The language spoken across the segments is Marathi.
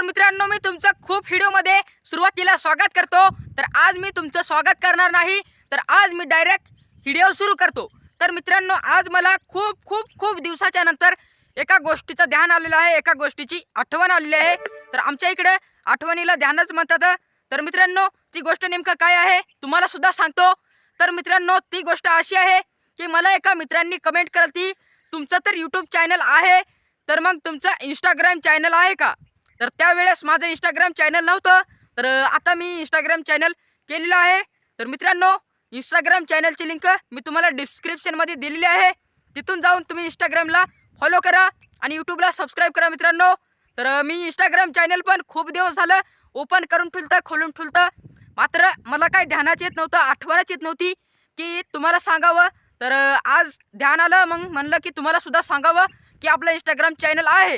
तर मित्रांनो मी तुमचं खूप व्हिडिओमध्ये सुरुवातीला स्वागत करतो. तर आज मी तुमचं स्वागत करणार नाही. तर आज मी डायरेक्ट व्हिडिओ सुरू करतो. तर मित्रांनो आज मला खूप खूप खूप दिवसाच्या नंतर एका गोष्टीचं ध्यान आलेलं आहे. एका गोष्टीची आठवण आलेली आहे. तर आमच्या इकडे आठवणीला ध्यानच म्हणतात. तर मित्रांनो ती गोष्ट नेमकं काय आहे? तुम्हाला सुद्धा सांगतो. तर मित्रांनो ती गोष्ट अशी आहे की मला एका मित्रांनी कमेंट करती तुमचं तर यूट्यूब चॅनल आहे तर मग तुमचं इंस्टाग्राम चॅनल आहे का? तर त्यावेळेस माझं इंस्टाग्राम चॅनल नव्हतं. तर आता मी इंस्टाग्राम चॅनल केलेलं आहे. तर मित्रांनो इंस्टाग्राम चॅनलची लिंक मी तुम्हाला डिस्क्रिप्शनमध्ये दिलेली आहे. तिथून जाऊन तुम्ही इंस्टाग्रामला फॉलो करा आणि यूट्यूबला सबस्क्राईब करा मित्रांनो. तर मी इंस्टाग्राम चॅनल पण खूप दिवस झालं ओपन करून ठुलतं खोलून ठुलतं मात्र मला काय ध्यानाच येत नव्हतं आठवणच येत नव्हती की तुम्हाला सांगावं. तर आज ध्यान आलं मग म्हणलं की तुम्हाला सुद्धा सांगावं की आपलं इंस्टाग्राम चॅनल आहे.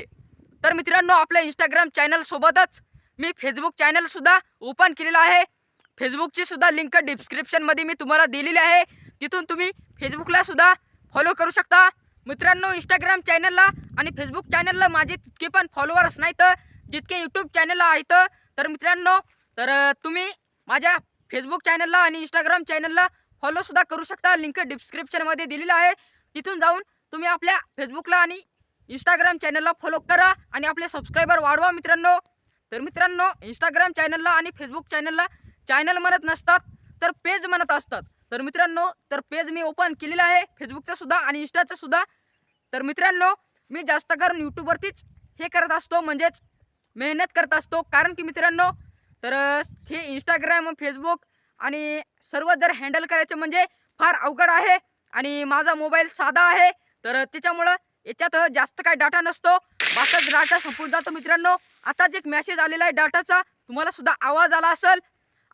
तर मित्रांनो आपल्या इंस्टाग्राम चॅनल सोबतच मी फेसबुक चॅनल सुद्धा ओपन केलेलं आहे. फेसबुकची सुद्धा लिंक डिस्क्रिप्शनमध्ये मी तुम्हाला दिलेली आहे. तिथून तुम्ही फेसबुकला सुद्धा फॉलो करू शकता. मित्रांनो इंस्टाग्राम चॅनलला आणि फेसबुक चॅनलला माझे तितके पण फॉलोअर्स नाहीत. जितके यूट्यूब चॅनलला आहेत. तर मित्रांनो तर तुम्ही माझ्या फेसबुक चॅनलला आणि इंस्टाग्राम चॅनलला फॉलोसुद्धा करू शकता. लिंक डिस्क्रिप्शनमध्ये दिलेलं आहे. तिथून जाऊन तुम्ही आपल्या फेसबुकला आणि इंस्टाग्राम चॅनलला फॉलो करा आणि आपले सबस्क्रायबर वाढवा मित्रांनो. तर मित्रांनो इंस्टाग्राम चॅनलला आणि फेसबुक चॅनलला चॅनल म्हणत नसतात तर पेज म्हणत असतात. तर मित्रांनो तर पेज मी ओपन केलेलं आहे फेसबुकचं सुद्धा आणि इंस्टाचं सुद्धा. तर मित्रांनो मी जास्त करून यूट्यूबवरतीच हे करत असतो म्हणजेच मेहनत करत असतो. कारण की मित्रांनो तर हे इंस्टाग्राम फेसबुक आणि सर्व जर हँडल करायचं म्हणजे फार अवघड आहे आणि माझा मोबाईल साधा आहे. तर त्याच्यामुळं याच्यात जास्त काय डाटा नसतो. बाकीच डाटा संपून जातो मित्रांनो. आताच एक मेसेज आलेला आहे डाटाचा तुम्हाला सुद्धा आवाज आला असेल.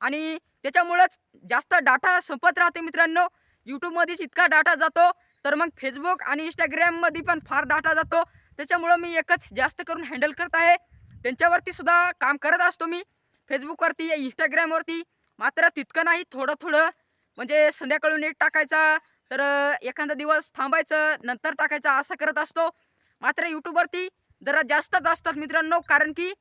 आणि त्याच्यामुळंच जास्त डाटा संपत राहते मित्रांनो. यूट्यूबमध्येच इतका डाटा जातो. तर मग फेसबुक आणि इंस्टाग्राममध्ये पण फार डाटा जातो. त्याच्यामुळं मी एकच जास्त करून हँडल करत आहे. त्यांच्यावरती सुद्धा काम करत असतो मी. फेसबुकवरती इंस्टाग्रामवरती मात्र तितकं नाही थोडं थोडं म्हणजे संध्याकाळून एक टाकायचा तर एखादा दिवस थांबायचं नंतर टाकायचं असं करत असतो. मात्र यूट्यूबवरती जरा जास्तच असतात मित्रांनो कारण की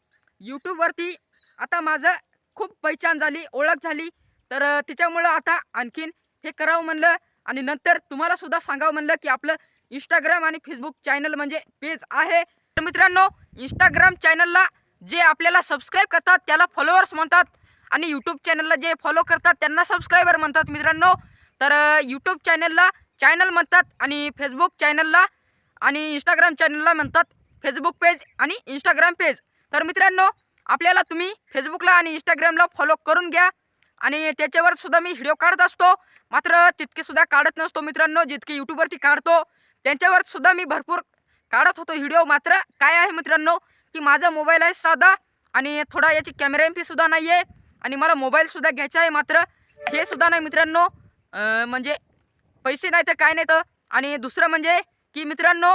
यूट्यूबवरती आता माझं खूप पहिचान झाली ओळख झाली. तर तिच्यामुळं त्याच्यामुळं आता आणखीन हे करावं म्हणलं आणि नंतर तुम्हाला सुद्धा सांगावं म्हणलं की आपलं इंस्टाग्राम आणि फेसबुक चॅनल म्हणजे पेज आहे. तर मित्रांनो इंस्टाग्राम चॅनलला जे आपल्याला सबस्क्राईब करतात त्याला फॉलोअर्स म्हणतात आणि यूट्यूब चॅनलला जे फॉलो करतात त्यांना सबस्क्रायबर म्हणतात मित्रांनो. तर यूट्यूब चॅनलला चॅनल म्हणतात आणि फेसबुक चॅनलला आणि इंस्टाग्राम चॅनलला म्हणतात फेसबुक पेज आणि इंस्टाग्राम पेज तर मित्रांनो आपल्याला तुम्ही फेसबुकला आणि इंस्टाग्रामला फॉलो करून घ्या आणि त्याच्यावर सुद्धा मी व्हिडिओ काढत असतो. मात्र तितकेसुद्धा काढत नसतो मित्रांनो जितके यूट्यूबवरती काढतो. त्यांच्यावर सुद्धा मी भरपूर काढत होतो व्हिडिओ मात्र काय आहे मित्रांनो की माझा मोबाईल आहे साधा आणि थोडा याची कॅमेरा एम सुद्धा नाही आहे आणि मला मोबाईलसुद्धा घ्यायचा आहे. मात्र हे सुद्धा नाही मित्रांनो म्हणजे पैसे नाही तर काय नाही तर? आणि दुसरं म्हणजे की मित्रांनो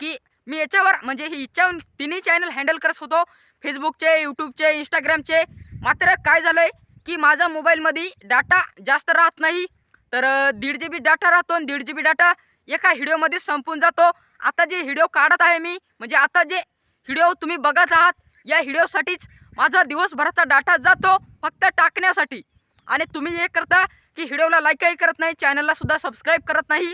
की मी याच्यावर म्हणजे ही इच्छाहून तिन्ही चॅनल हँडल करत होतो. फेसबुकचे यूट्यूबचे इंस्टाग्रामचे मात्र काय झालं आहे की माझा मोबाईलमध्ये डाटा जास्त राहत नाही. तर दीड जी बी डाटा राहतो आणि दीड जी बी डाटा एका व्हिडिओमध्ये संपून जातो. आता जे व्हिडिओ काढत आहे मी म्हणजे आता जे व्हिडिओ तुम्ही बघत आहात या व्हिडिओसाठीच माझा दिवसभराचा डाटा जातो फक्त टाकण्यासाठी. आणि तुम्ही हे करता की व्हिडिओला लाईकही करत नाही चॅनलला सुद्धा सबस्क्राईब करत नाही.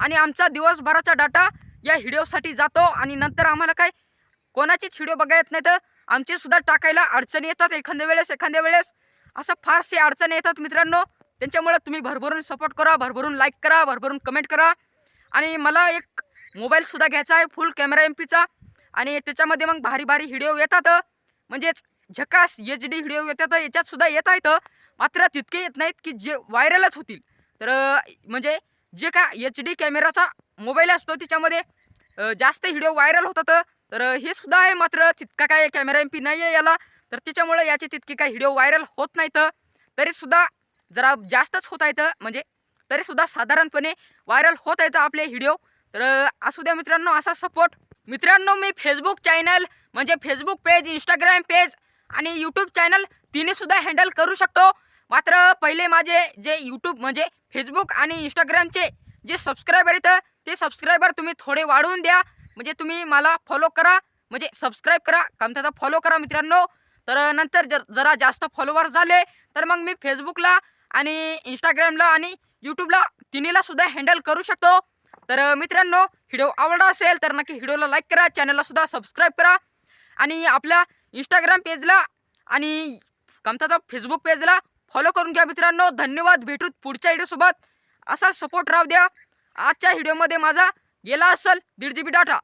आणि आमचा दिवसभराचा डाटा या व्हिडिओसाठी जातो आणि नंतर आम्हाला काय? कोणाचीच व्हिडिओ बघा येत नाही तर आमचे सुद्धा टाकायला अडचणी येतात एखाद्या वेळेस एखाद्या वेळेस. असं फारसे अडचणी येतात मित्रांनो. त्यांच्यामुळे तुम्ही भरभरून सपोर्ट करा भरभरून लाईक करा भरभरून कमेंट करा. आणि मला एक मोबाईलसुद्धा घ्यायचा आहे फुल कॅमेरा एम पीचा आणि त्याच्यामध्ये मग भारी भारी व्हिडिओ येतात. म्हणजेच झकास एच डी व्हिडिओ येतात याच्यात सुद्धा येत आहेत मात्र तितके येत नाहीत की जे व्हायरलच होतील. तर म्हणजे जे का एच डी कॅमेराचा मोबाईल असतो त्याच्यामध्ये जास्त व्हिडिओ व्हायरल होतात तर हे सुद्धा आहे मात्र तितका काय कॅमेरा एम पी नाही आहे याला. तर त्याच्यामुळे याचे तितके काही व्हिडिओ व्हायरल होत नाहीत तरीसुद्धा जरा जास्तच होत आहेत म्हणजे तरीसुद्धा साधारणपणे व्हायरल होत आहेत आपले व्हिडिओ. तर असू द्या मित्रांनो असा सपोर्ट. मित्रांनो मी फेसबुक चॅनल म्हणजे फेसबुक पेज इंस्टाग्राम पेज आणि यूट्यूब चॅनल तिन्हीसुद्धा हँडल करू शकतो. मात्र पहिले माझे जे यूट्यूब म्हणजे फेसबुक आणि इंस्टाग्रामचे जे सबस्क्रायबर येतं ते सबस्क्रायबर तुम्ही थोडे वाढवून द्या. म्हणजे तुम्ही मला फॉलो करा. म्हणजे सबस्क्राईब करा. काम त्याचा फॉलो करा मित्रांनो. तर नंतर जर जरा जास्त फॉलोअर झाले तर मग मी फेसबुकला आणि इंस्टाग्रामला आणि यूट्यूबला तिन्हीला सुद्धा हँडल करू शकतो. तर मित्रांनो व्हिडिओ आवडला असेल तर नक्की व्हिडिओला लाईक करा. चॅनलला सुद्धा सबस्क्राईब करा. आणि आपल्या इंस्टाग्राम पेजला आणि कमताचा फेसबुक पेजला फॉलो करून घ्या मित्रांनो. धन्यवाद. भेटू पुढच्या व्हिडिओसोबत असा सपोर्ट राहू द्या. आजच्या व्हिडिओमध्ये माझा गेला असेल दीड जी बी डाटा